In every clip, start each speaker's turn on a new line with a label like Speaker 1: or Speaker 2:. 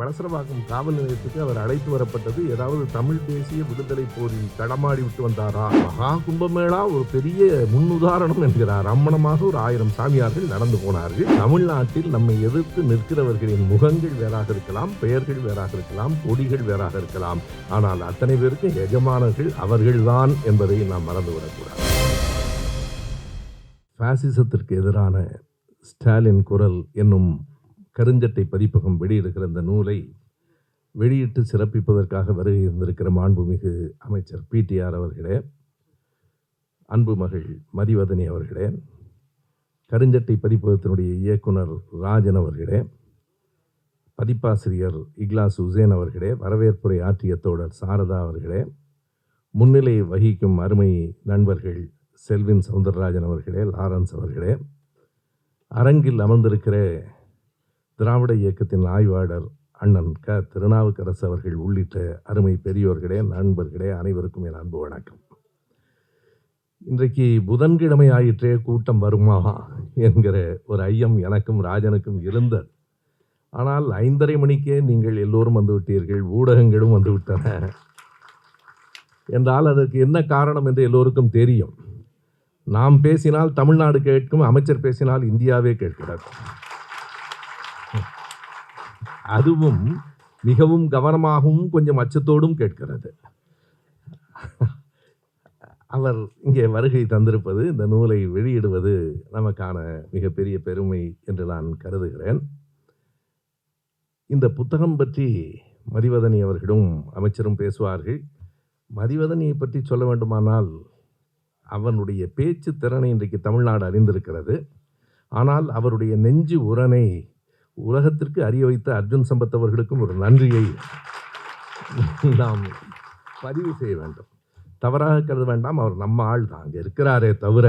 Speaker 1: வளசரவாக்கம் காவல் நிலையத்துக்கு அவர் அழைத்து வரப்பட்டது. ஏதாவது தமிழ் தேசிய விடுதலை போரில் தடமாடி விட்டு வந்தாரா? மகா கும்பமேளா ஒரு பெரிய முன்னுதாரணம் என்கிறார். அம்மனமாக ஒரு ஆயிரம் சாமியார்கள் நடந்து போனார்கள். தமிழ்நாட்டில் நம்மை எதிர்த்து நிற்கிறவர்களின் முகங்கள் வேறாக இருக்கலாம் பெயர்கள் வேறாக இருக்கலாம் கொடிகள் வேறாக இருக்கலாம். ஆனால் அத்தனை பேருக்கும் எஜமானர்கள் அவர்கள்தான் என்பதை நாம் மறந்துவிடக்கூடாது. பாசிசத்திற்கு எதிரான ஸ்டாலின் குரல் என்னும் கருஞ்சட்டை பதிப்பகம் வெளியிடுகிற இந்த நூலை வெளியிட்டு சிறப்பிப்பதற்காக வருகை இருந்திருக்கிற மாண்புமிகு அமைச்சர் பிடிஆர் அவர்களே அன்பு மகள் மதிவதனி அவர்களே கருஞ்சட்டை பதிப்பகத்தினுடைய இயக்குனர் ராஜன் அவர்களே பதிப்பாசிரியர் இக்லாஸ் உசேன் அவர்களே வரவேற்புரை ஆற்றிய தோழர் சாரதா அவர்களே முன்னிலை வகிக்கும் அருமை நண்பர்கள் செல்வின் சவுந்தரராஜன் அவர்களே லாரன்ஸ் அவர்களே அரங்கில் அமர்ந்திருக்கிற திராவிட இயக்கத்தின் ஆய்வாளர் அண்ணன் க. திருநாவுக்கரசு அவர்கள் உள்ளிட்ட அருமை பெரியோர்களே நண்பர்களே அனைவருக்கும் என் அன்பு வணக்கம். இன்றைக்கு புதன்கிழமை ஆயிற்றே கூட்டம் வருமா என்கிற ஒரு ஐயம் எனக்கும் ராஜனுக்கும் இருந்தது. ஆனால் ஐந்தரை மணிக்கே நீங்கள் எல்லோரும் வந்துவிட்டீர்கள் ஊடகங்களும் வந்துவிட்டன என்றால் அதற்கு என்ன காரணம் என்று எல்லோருக்கும் தெரியும். நாம் பேசினால் தமிழ்நாடு கேட்கும் அமைச்சர் பேசினால் இந்தியாவே கேட்கிறது. அதுவும் மிகவும் கவனமாகவும் கொஞ்சம் அச்சத்தோடும் கேட்கிறது. அவர் இங்கே வருகை தந்திருப்பது இந்த நூலை வெளியிடுவது நமக்கான மிகப்பெரிய பெருமை என்று நான் கருதுகிறேன். இந்த புத்தகம் பற்றி மதிவதனி அவர்களும் அமைச்சரும் பேசுவார்கள். மதிவதனியை பற்றி சொல்ல வேண்டுமானால் அவனுடைய பேச்சு திறனை இன்றைக்கு தமிழ்நாடு அறிந்திருக்கிறது. ஆனால் அவருடைய நெஞ்சு உரனை உலகத்திற்கு அறிய வைத்த அர்ஜுன் சம்பத் அவர்களுக்கும் ஒரு நன்றியை நாம் பதிவு செய்ய வேண்டும். தவறாக கருத வேண்டாம். அவர் நம்ம ஆள் தான். அங்கே இருக்கிறாரே தவிர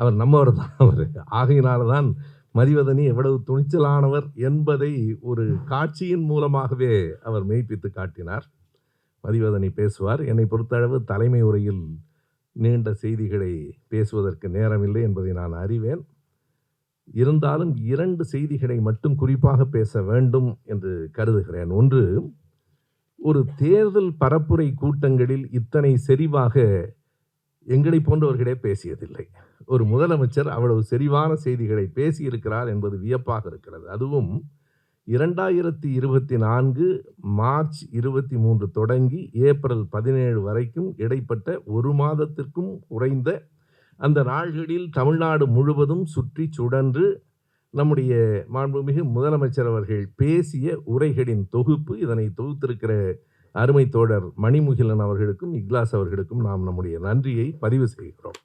Speaker 1: அவர் நம்மவர் தான் அவர். ஆகையினால தான் மதிவதனி எவ்வளவு துணிச்சலானவர் என்பதை ஒரு காட்சியின் மூலமாகவே அவர் மெய்ப்பித்து காட்டினார். மதிவதனி பேசுவார். என்னை பொறுத்தளவு தலைமை உரையில் நீண்ட செய்திகளை பேசுவதற்கு நேரமில்லை என்பதை நான் அறிவேன். இருந்தாலும் இரண்டு செய்திகளை மட்டும் குறிப்பாக பேச வேண்டும் என்று கருதுகிறேன். ஒன்று ஒரு தேர்தல் பரப்புரை கூட்டங்களில் இத்தனை செறிவாக எங்களை போன்றவர்களே பேசியதில்லை. ஒரு முதலமைச்சர் அவ்வளவு செறிவான செய்திகளை பேசியிருக்கிறார் என்பது வியப்பாக இருக்கிறது. அதுவும் இரண்டாயிரத்தி இருபத்தி நான்கு மார்ச் இருபத்தி மூன்று தொடங்கி ஏப்ரல் பதினேழு வரைக்கும் இடைப்பட்ட ஒரு மாதத்திற்கும் குறைந்த அந்த நாள்களில் தமிழ்நாடு முழுவதும் சுற்றி சுடன்று நம்முடைய மாண்புமிகு முதலமைச்சர் அவர்கள் பேசிய உரைகளின் தொகுப்பு இதனை தொகுத்திருக்கிற அருமை தோழர் மணிமுகிலன் அவர்களுக்கும் இக்லாஸ் அவர்களுக்கும் நாம் நம்முடைய நன்றியை பதிவு செய்கிறோம்.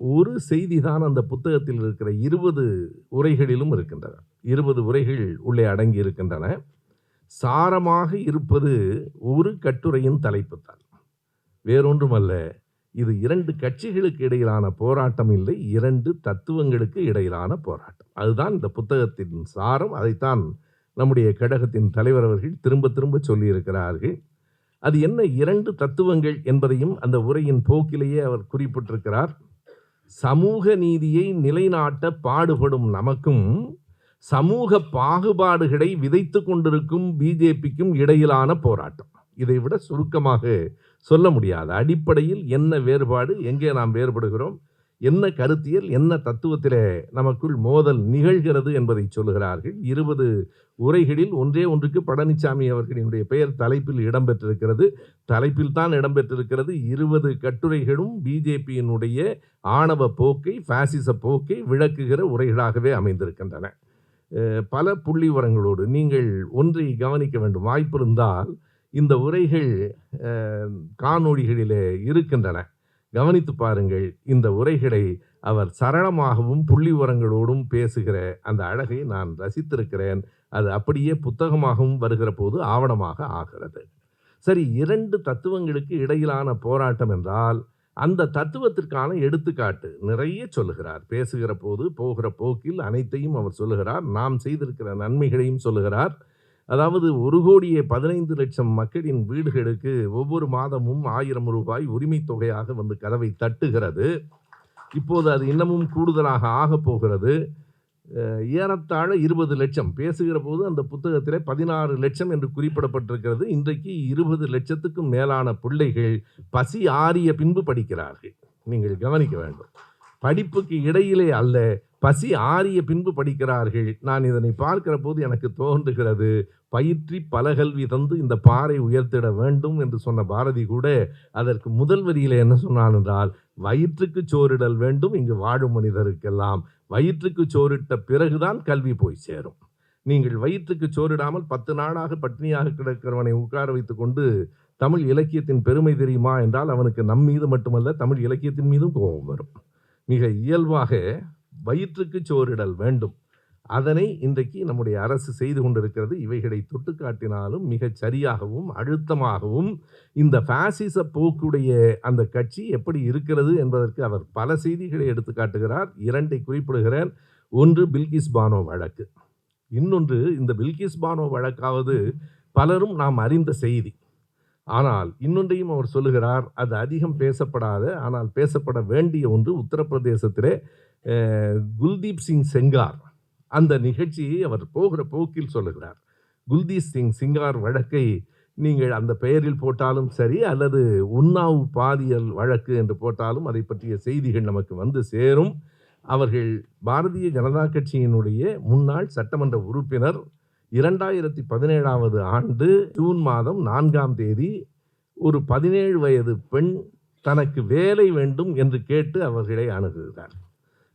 Speaker 1: ஒரு செய்தி தான் அந்த புத்தகத்தில் இருக்கிற இருபது உரைகளிலும் இருக்கின்றன. இருபது உரைகள் உள்ளே அடங்கி இருக்கின்றன. சாரமாக இருப்பது ஒரு கட்டுரையின் தலைப்பு தான். வேறொன்றுமல்ல. இது இரண்டு கட்சிகளுக்கு இடையிலான போராட்டம் இல்லை இரண்டு தத்துவங்களுக்கு இடையிலான போராட்டம். அதுதான் இந்த புத்தகத்தின் சாரம். அதைத்தான் நம்முடைய கழகத்தின் தலைவர் அவர்கள் திரும்ப திரும்ப சொல்லியிருக்கிறார்கள். அது என்ன? இரண்டு தத்துவங்கள் என்பதையும் அந்த உரையின் போக்கிலேயே அவர் குறிப்பிட்டிருக்கிறார். சமூக நீதியை நிலைநாட்ட பாடுபடும் நமக்கும் சமூக பாகுபாடுகளை விதைத்து கொண்டிருக்கும் பிஜேபிக்கும் இடையிலான போராட்டம். இதை விட சுருக்கமாக சொல்ல முடியாது. அடிப்படையில் என்ன வேறுபாடு எங்கே நாம் வேறுபடுகிறோம் என்ன கருத்தியல் என்ன தத்துவத்திலே நமக்குள் மோதல் நிகழ்கிறது என்பதை சொல்லுகிறார்கள். இருபது உரைகளில் ஒன்றே ஒன்றுக்கு பழனிசாமி அவர்களினுடைய பெயர் தலைப்பில் இடம்பெற்றிருக்கிறது. தலைப்பில் தான் இடம்பெற்றிருக்கிறது. இருபது கட்டுரைகளும் பிஜேபியினுடைய ஆணவ போக்கை பாசிச போக்கை விளக்குகிற உரைகளாகவே அமைந்திருக்கின்றன. பல புள்ளி உரங்களோடு நீங்கள் ஒன்றை கவனிக்க வேண்டும். வாய்ப்பிருந்தால் இந்த உரைகள் காணொளிகளிலே இருக்கின்றன. கவனித்து பாருங்கள் இந்த உரைகளை அவர் சரளமாகவும் புள்ளி உரங்களோடும் பேசுகிற அந்த அழகை நான் ரசித்திருக்கிறேன். அது அப்படியே புத்தகமாகவும் வருகிற போது ஆவணமாக ஆகிறது. சரி இரண்டு தத்துவங்களுக்கு இடையிலான போராட்டம் என்றால் அந்த தத்துவத்திற்கான எடுத்துக்காட்டு நிறைய சொல்லுகிறார். பேசுகிற போது போகிற போக்கில் அனைத்தையும் அவர் சொல்லுகிறார். நாம் செய்திருக்கிற நன்மைகளையும் சொல்லுகிறார். அதாவது ஒரு கோடியே பதினைந்து லட்சம் மக்களின் வீடுகளுக்கு ஒவ்வொரு மாதமும் ஆயிரம் ரூபாய் உரிமை தொகையாக வந்து கதவை தட்டுகிறது. இப்போது அது இன்னமும் கூடுதலாக ஆகப் போகிறது. ஏறத்தாழ இருபது லட்சம். பேசுகிற போது அந்த புத்தகத்திலே பதினாறு லட்சம் என்று குறிப்பிடப்பட்டிருக்கிறது. இன்றைக்கு இருபது லட்சத்துக்கும் மேலான பிள்ளைகள் பசி ஆறிய பின்பு படிக்கிறார்கள். நீங்கள் கவனிக்க வேண்டும். படிப்புக்கு இடையிலே அல்ல பசி ஆறிய பின்பு படிக்கிறார்கள். நான் இதனை பார்க்கிற போது எனக்கு தோன்றுகிறது பயிற்றி பலகல்வி தந்து இந்த பாறை உயர்த்திட வேண்டும் என்று சொன்ன பாரதி கூட அதற்கு முதல் வரியில் என்ன சொன்னான் என்றால் வயிற்றுக்கு சோறிடல் வேண்டும் இங்கு வாழும் மனிதருக்கெல்லாம். வயிற்றுக்கு சோறிட்ட பிறகுதான் கல்வி போய் சேரும். நீங்கள் வயிற்றுக்கு சோறிடாமல் பத்து நாளாக பட்டினியாக கிடக்கிறவனை உட்கார வைத்துக் கொண்டு தமிழ் இலக்கியத்தின் பெருமை தெரியுமா? என்றால் அவனுக்கு நம் மீது மட்டுமல்ல தமிழ் இலக்கியத்தின் மீதும் கோபம் வரும். மிக இயல்பாக வயிற்றுக்கு சோறிடல் வேண்டும். அதனை இன்றைக்கு நம்முடைய அரசு செய்து கொண்டிருக்கிறது. இவைகளை தொட்டு காட்டினாலும் மிகச் சரியாகவும் அழுத்தமாகவும் இந்த பாசிச போக்குடைய அந்த கட்சி எப்படி இருக்கிறது என்பதற்கு அவர் பல செய்திகளை எடுத்து காட்டுகிறார். இரண்டை குறிப்பிடுகிறேன். ஒன்று பில்கிஸ் பானோ வழக்கு. இன்னொன்று இந்த பில்கிஸ் பானோ வழக்காவது பலரும் நாம் அறிந்த செய்தி. ஆனால் இன்னொன்றையும் அவர் சொல்லுகிறார் அது அதிகம் பேசப்படாத ஆனால் பேசப்பட வேண்டிய ஒன்று உத்தரப்பிரதேசத்திலே குல்தீப் சிங் செங்கார் அந்த நிகழ்ச்சியை அவர் போகிற போக்கில் சொல்லுகிறார். குல்தீப் சிங் சிங்கார் வழக்கை நீங்கள் அந்த பெயரில் போட்டாலும் சரி அல்லது உன்னாவு பாலியல் வழக்கு என்று போட்டாலும் அதை பற்றிய செய்திகள் நமக்கு வந்து சேரும். அவர்கள் பாரதிய ஜனதா கட்சியினுடைய முன்னாள் சட்டமன்ற உறுப்பினர் இரண்டாயிரத்தி பதினேழாவது ஆண்டு ஜூன் மாதம் நான்காம் தேதி ஒரு பதினேழு வயது பெண் தனக்கு வேலை வேண்டும் என்று கேட்டு அவர்களை அணுகுகிறார்.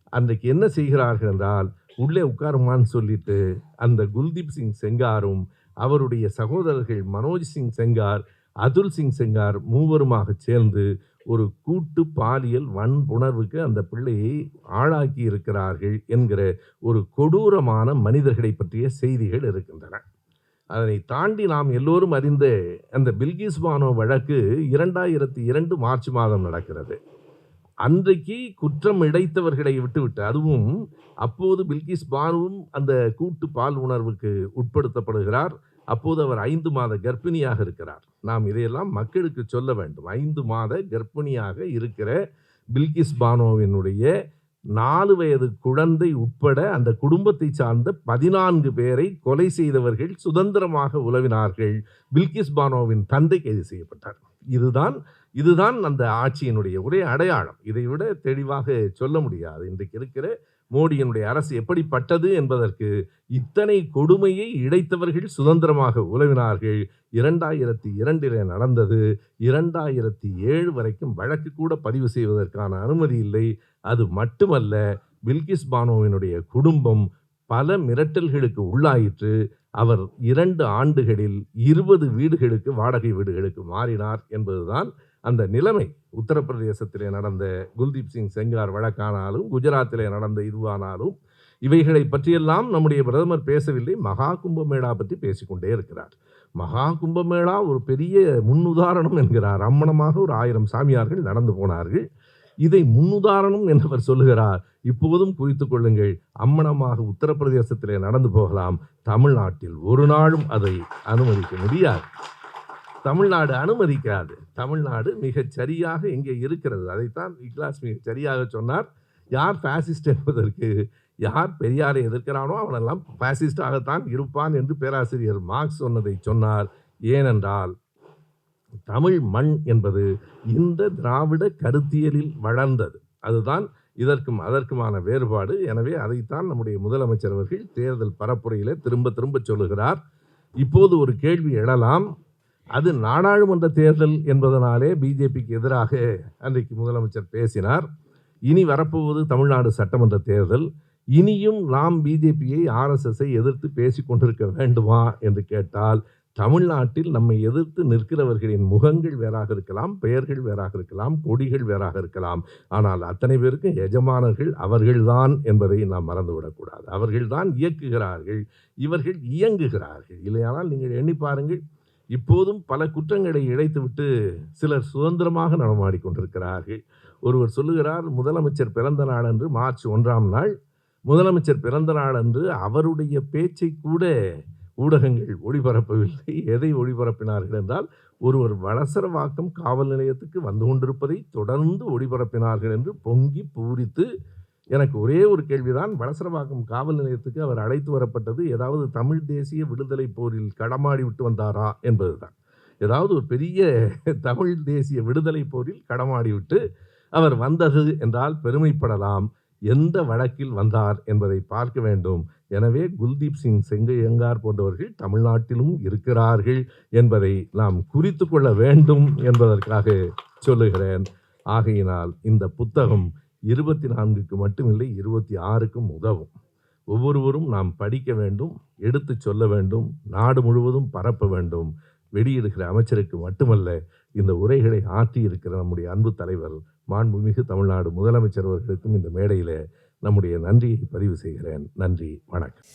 Speaker 1: அன்றைக்கு என்ன செய்கிறார்கள் என்றால் உள்ளே உட்காருமான்னு சொல்லிட்டு அந்த குல்தீப் சிங் செங்காரும் அவருடைய சகோதரர்கள் மனோஜ் சிங் செங்கார் அதுல் சிங் செங்கார் மூவருமாக சேர்ந்து ஒரு கூட்டு பாலியல் வன்புணர்வுக்கு அந்த பிள்ளையை ஆளாக்கி இருக்கிறார்கள் என்கிற ஒரு கொடூரமான மனிதர்களை பற்றிய செய்திகள் இருக்கின்றன. அதனை தாண்டி நாம் எல்லோரும் அறிந்த அந்த பில்கிஸ் பானோ வழக்கு இரண்டாயிரத்தி இரண்டு மார்ச் மாதம் நடக்கிறது. அன்றைக்கு குற்றம் இழைத்தவர்களை விட்டுவிட்டு அதுவும் அப்போது பில்கிஸ் பானுவும் அந்த கூட்டு பால் உணர்வுக்கு உட்படுத்தப்படுகிறார். அப்போது அவர் ஐந்து மாத கர்ப்பிணியாக இருக்கிறார். நாம் இதையெல்லாம் மக்களுக்கு சொல்ல வேண்டும். ஐந்து மாத கர்ப்பிணியாக இருக்கிற பில்கிஸ் பானோவினுடைய நாலு வயது குழந்தை உட்பட அந்த குடும்பத்தை சார்ந்த பதினான்கு பேரை கொலை செய்தவர்கள் சுதந்திரமாக உலவினார்கள். பில்கிஸ் பானோவின் தந்தை கைது செய்யப்பட்டார். இதுதான் இதுதான் அந்த ஆட்சியினுடைய ஒரே அடையாளம். இதை விட தெளிவாக சொல்ல முடியாது. இன்றைக்கு இருக்கிற மோடியினுடைய அரசு எப்படிப்பட்டது என்பதற்கு இத்தனை கொடுமையை இழைத்தவர்கள் சுதந்திரமாக உலவினார்கள். இரண்டாயிரத்தி இரண்டிலே நடந்தது. இரண்டாயிரத்தி ஏழு வரைக்கும் வழக்கு கூட பதிவு செய்வதற்கான அனுமதி இல்லை. அது மட்டுமல்ல பில்கிஸ் பானோவினுடைய குடும்பம் பல மிரட்டல்களுக்கு உள்ளாயிற்று. அவர் இரண்டு ஆண்டுகளில் இருபது வீடுகளுக்கு வாடகை வீடுகளுக்கு மாறினார் என்பதுதான் அந்த நிலைமை உத்தரப்பிரதேசத்திலே நடந்த குல்தீப் சிங் செங்கார் வழக்கானாலும் குஜராத்திலே நடந்த இதுவானாலும் இவைகளை பற்றியெல்லாம் நம்முடைய பிரதமர் பேசவில்லை. மகா கும்பமேளா பற்றி பேசிக்கொண்டே இருக்கிறார். மகா கும்பமேளா ஒரு பெரிய முன்னுதாரணம் என்கிறார். அம்மணமாக ஒரு ஆயிரம் சாமியார்கள் நடந்து போனார்கள். இதை முன்னுதாரணம் என்றவர் சொல்லுகிறார். இப்போதும் குறித்துக் கொள்ளுங்கள். அம்மணமாக உத்தரப்பிரதேசத்திலே நடந்து போகலாம். தமிழ்நாட்டில் ஒரு நாளும் அதை அனுமதிக்க முடியாது. தமிழ்நாடு அனுமதிக்காது. தமிழ்நாடு மிகச் சரியாக இங்கே இருக்கிறது. அதைத்தான் இக்லாஸ் மிக சரியாக சொன்னார். யார் ஃபேசிஸ்ட் என்பதற்கு யார் பெரியாரை எதிர்க்கிறானோ அவனெல்லாம் ஃபேசிஸ்டாகத்தான் இருப்பான் என்று பேராசிரியர் மார்க்ஸ் சொன்னதை சொன்னார். ஏனென்றால் தமிழ் மண் என்பது இந்த திராவிட கருத்தியலில் வளர்ந்தது. அதுதான் இதற்கும் அதற்குமான வேறுபாடு. எனவே அதைத்தான் நம்முடைய முதலமைச்சர் அவர்கள் தேர்தல் பரப்புரையிலே திரும்ப திரும்ப சொல்லுகிறார். இப்போது ஒரு கேள்வி எழலாம். அது நாடாளுமன்ற தேர்தல் என்பதனாலே பிஜேபிக்கு எதிராக அன்றைக்கு முதலமைச்சர் பேசினார். இனி வரப்போவது தமிழ்நாடு சட்டமன்ற தேர்தல். இனியும் நாம் பிஜேபியை ஆர்எஸ்எஸ்ஐ எதிர்த்து பேசிக் கொண்டிருக்க வேண்டுமா என்று கேட்டால் தமிழ்நாட்டில் நம்மை எதிர்த்து நிற்கிறவர்களின் முகங்கள் வேறாக இருக்கலாம் பெயர்கள் வேறாக இருக்கலாம் கொடிகள் வேறாக இருக்கலாம். ஆனால் அத்தனை பேருக்கும் எஜமானர்கள் அவர்கள்தான் என்பதை நாம் மறந்துவிடக்கூடாது. அவர்கள்தான் இயக்குகிறார்கள் இவர்கள் இயங்குகிறார்கள். இல்லையானால் நீங்கள் எண்ணி பாருங்கள் இப்போதும் பல குற்றங்களை இழைத்துவிட்டு சிலர் சுதந்திரமாக நடமாடிக்கொண்டிருக்கிறார்கள் ஒருவர் சொல்லுகிறார் முதலமைச்சர் பிறந்த நாள் அன்று மார்ச் ஒன்றாம் நாள். முதலமைச்சர் பிறந்த நாள் அன்று அவருடைய பேச்சை கூட ஊடகங்கள் ஒளிபரப்பவில்லை. எதை ஒளிபரப்பினார்கள் என்றால் ஒருவர் வளசரவாக்கம் காவல் நிலையத்துக்கு வந்து கொண்டிருப்பதை தொடர்ந்து ஒளிபரப்பினார்கள் என்று பொங்கி பூரித்து எனக்கு ஒரே ஒரு கேள்விதான். வளசரவாக்கம் காவல் நிலையத்துக்கு அவர் அழைத்து வரப்பட்டது ஏதாவது தமிழ் தேசிய விடுதலை போரில் களமாடி விட்டு வந்தாரா என்பதுதான். ஏதாவது ஒரு பெரிய தமிழ் தேசிய விடுதலை போரில் களமாடி விட்டு அவர் வந்தது என்றால் பெருமைப்படலாம். எந்த வழக்கில் வந்தார் என்பதை பார்க்க வேண்டும். எனவே குல்தீப் சிங் செங்கையங்கார் போன்றவர்கள் தமிழ்நாட்டிலும் இருக்கிறார்கள் என்பதை நாம் குறித்து கொள்ள வேண்டும் என்பதற்காக சொல்லுகிறேன். ஆகையினால் இந்த புத்தகம் இருபத்தி நான்குக்கு மட்டுமில்லை இருபத்தி ஆறுக்கும் உதவும். ஒவ்வொருவரும் நாம் படிக்க வேண்டும் எடுத்து சொல்ல வேண்டும் நாடு முழுவதும் பரப்ப வேண்டும். வெளியிடுகிற அமைச்சருக்கு மட்டுமல்ல இந்த உரைகளை ஆற்றியிருக்கிற நம்முடைய அன்பு தலைவர் மாண்புமிகு தமிழ்நாடு முதலமைச்சர் அவர்களுக்கும் இந்த மேடையில் நம்முடைய நன்றியை பதிவு செய்கிறேன். நன்றி வணக்கம்.